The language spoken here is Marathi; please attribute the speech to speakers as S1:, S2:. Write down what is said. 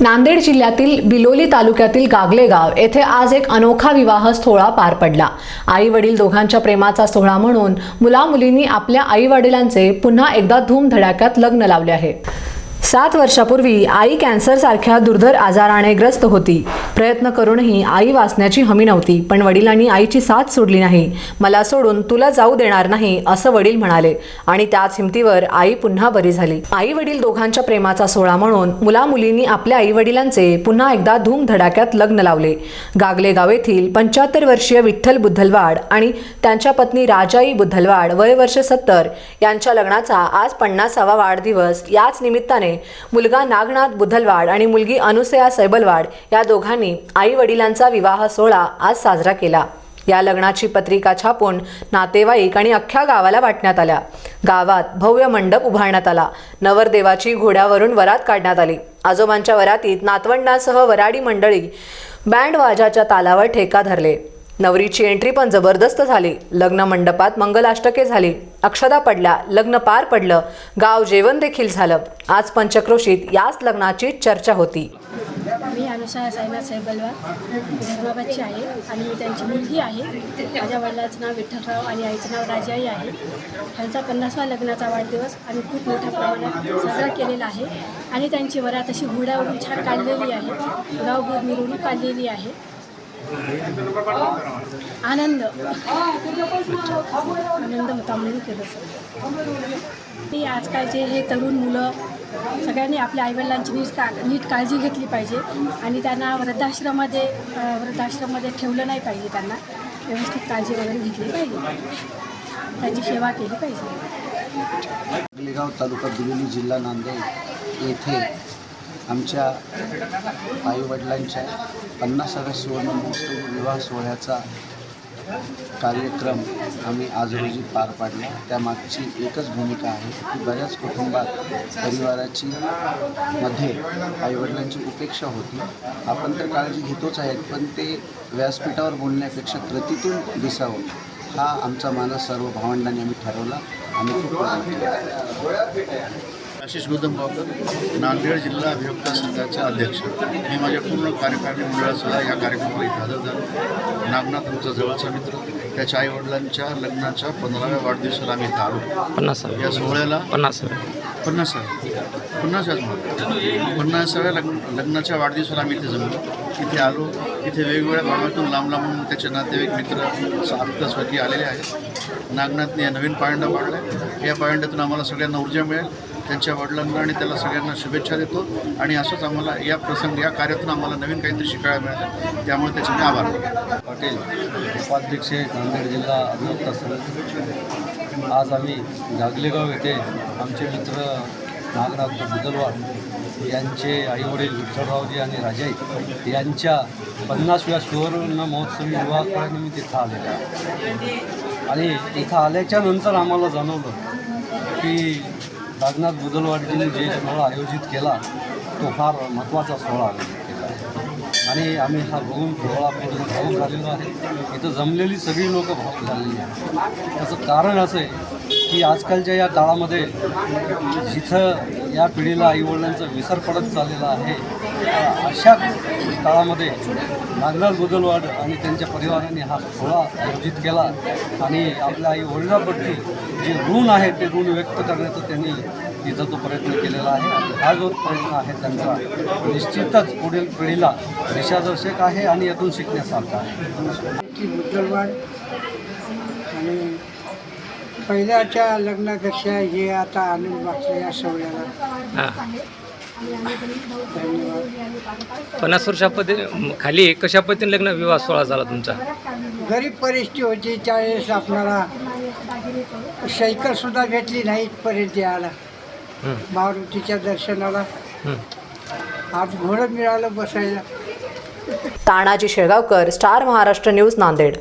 S1: नांदेड जिल्ह्यातील बिलोली तालुक्यातील गागलेगाव येथे आज एक अनोखा विवाह सोहळा पार पडला. आई वडील दोघांच्या प्रेमाचा सोहळा म्हणून मुला मुलींनी आपल्या आई वडिलांचे पुन्हा एकदा धूमधडाक्यात लग्न लावले आहे. सात वर्षापूर्वी आई कॅन्सर सारख्या दुर्धर आजाराने ग्रस्त होती. प्रयत्न करूनही आई वाचण्याची हमी नव्हती पण वडिलांनी आईची साथ सोडली नाही. मला सोडून तुला जाऊ देणार नाही असं वडील म्हणाले आणि त्याच हिमतीवर आई पुन्हा बरी झाली. आई वडील दोघांच्या प्रेमाचा सोहळा म्हणून मुला मुलींनी आपल्या आई वडिलांचे पुन्हा एकदा धूमधडाक्यात लग्न लावले. गागले गाव येथील पंच्याहत्तर वर्षीय विठ्ठल बुद्धलवाड आणि त्यांच्या पत्नी राजाई बुद्धलवाड वय वर्ष सत्तर यांच्या लग्नाचा आज पन्नासावा वाढदिवस याच निमित्ताने मुलगा नागनाथ बुधलवाड आणि मुलगी अनुसया सैबलवाड या दोघांनी आई वडिलांचा विवाह सोहळा आज साजरा केला. या लग्नाची पत्रिका छापून नातेवाईक आणि अख्ख्या गावाला वाटण्यात आल्या. गावात भव्य मंडप उभारण्यात आला. नवरदेवाची घोड्यावरून वरात काढण्यात आली. आजोबांच्या वरातीत नातवंडांसह वराडी मंडळी बँड वाजाच्या तालावर ठेका धरले. नवरीची एंट्री पण जबरदस्त झाली. लग्न मंडपात मंगलाष्टके झाली. अक्षदा पडल्या. लग्न पार पडलं. गाव जेवण देखील झालं. आज पंचक्रोशीत याच लग्नाची चर्चा होती.
S2: मी अनुषा साईनाथ साहेबलवा आहे आणि मी त्यांची मुलगी आहे. माझ्या वडिलाचं नाव विठ्ठलराव आणि आईचं नाव राजाई आहे. त्यांचा पन्नासवा लग्नाचा वाढदिवस आम्ही खूप मोठ्या प्रमाणात साजरा केलेला आहे. आणि त्यांची वरात अशी घोड्यावरून छान काढलेली आहे. गावभर मिरवणूक काढलेली आहे. आनंद. आनंद होता म्हणून केलं ती आजकालचे हे तरुण मुलं सगळ्यांनी आपल्या आईवडिलांची नीट का नीट काळजी घेतली पाहिजे आणि त्यांना वृद्धाश्रमामध्ये वृद्धाश्रममध्ये वृद्धाश्रमामध्ये ठेवलं नाही पाहिजे त्यांना. व्यवस्थित काळजी वगैरे घेतली पाहिजे. त्यांची सेवा केली पाहिजे.
S3: लेगाव तालुका बिलोली जिल्हा नांदेड येथे आमच्या आईवडिलांच्या पन्नासाव्या सुवर्ण महोत्सव विवाह सोहळ्याचा कार्यक्रम आम्ही आज रोजी पार पाडला. त्यामागची एकच भूमिका आहे की बऱ्याच कुटुंबात परिवाराची मध्ये आईवडिलांची उपेक्षा होती. आपण तर काळजी घेतोच आहेत पण ते व्यासपीठावर बोलण्यापेक्षा कृतीतून दिसावं हा आमचा मानस सर्व भावंडांनी आम्ही ठरवला. आम्ही खूप
S4: आशिष गोदमगावकर नांदेड जिल्हा अभियोक्ता संघाचे अध्यक्ष. मी माझ्या पूर्ण कार्यकारिणी मंडळासह या कार्यक्रमाला इथं हजर झालो. नागनाथ आमचा जवळचा मित्र. त्याच्या आईवडिलांच्या लग्नाच्या पंधराव्या वाढदिवसाला आम्ही इथं आलो.
S5: पन्नासाव्या
S4: या सोहळ्याला
S5: पन्नासाव्या
S4: पन्नासाव्या पन्नासाव्याच म्हणतो पन्नासाव्या लग्न लग्नाच्या वाढदिवसाला आम्ही इथे जमलो. इथे आलो. इथे वेगवेगळ्या भागातून लांब लांबून त्याचे नातेवाईक मित्र आत्ता स्वतः आलेले आहेत. नागनाथने या नवीन पायंडा पाडला या पायंड्यातून आम्हाला सगळ्यांना ऊर्जा मिळेल. त्यांच्या वडिलांना आणि त्याला सगळ्यांना शुभेच्छा देतो. आणि असंच आम्हाला या प्रसंग या कार्यातून आम्हाला नवीन काहीतरी शिकायला मिळालं. त्यामुळे त्याचे मी आभार
S6: पाटील उपाध्यक्ष नांदेड जिल्हा अभियोक्ता संघ. आज आम्ही गागलेगाव येथे आमचे मित्र नागनाथ बुदलवाड यांचे आईवडील विठ्ठलरावजी आणि राजाई यांच्या पन्नासव्या सुवर्ण महोत्सवी विवाह मी तिथं आलेले आणि इथं आल्याच्यानंतर आम्हाला जाणवलं की नागनाथ बुदलवाडजींनी जे सोहळा आयोजित केला तो फार महत्त्वाचा सोहळा आयोजित केला आहे. आणि आम्ही हा बघून सोहळा पूर्ण भाऊक झालेलो आहे. इथं जमलेली सगळी लोकं भाऊक झालेली आहेत. त्याचं कारण असं आहे की आजकालच्या या काळामध्ये जिथं या पिढीला आईवडिलांचा विसर पडत चाललेला आहे. अशा काळामध्ये नागनाथ बुदलवाड आणि त्यांच्या परिवाराने हा सोहळा आयोजित केला. आणि आपल्या आई वडिलांप्रती जे ऋण आहे ते ऋण व्यक्त करण्याचा त्यांनी तिथं तो प्रयत्न केलेला आहे. आणि हा जो प्रयत्न आहे त्यांचा निश्चितच पुढील पिढीला दिशादर्शक आहे आणि यातून शिकण्यासारखा आहे.
S7: ती आणि पहिल्याच्या लग्नापेक्षा हे आता आनंद वाटला या सोहळ्याला
S5: हां.
S7: धन्यवाद.
S5: पन्नास वर्षापती खाली कशा पद्धतीने लग्न विवाह सोहळा झाला तुमचा?
S7: गरीब परिस्थिती होती त्यावेळेस आपणाला सायकलसुद्धा भेटली नाही इथपर्यंत यायला.
S5: हं,
S7: मारुतीच्या दर्शनाला.
S5: हं.
S7: आज घोडं मिळालं बसायला.
S1: Tanaji Shelgaonkar star Maharashtra news Nanded.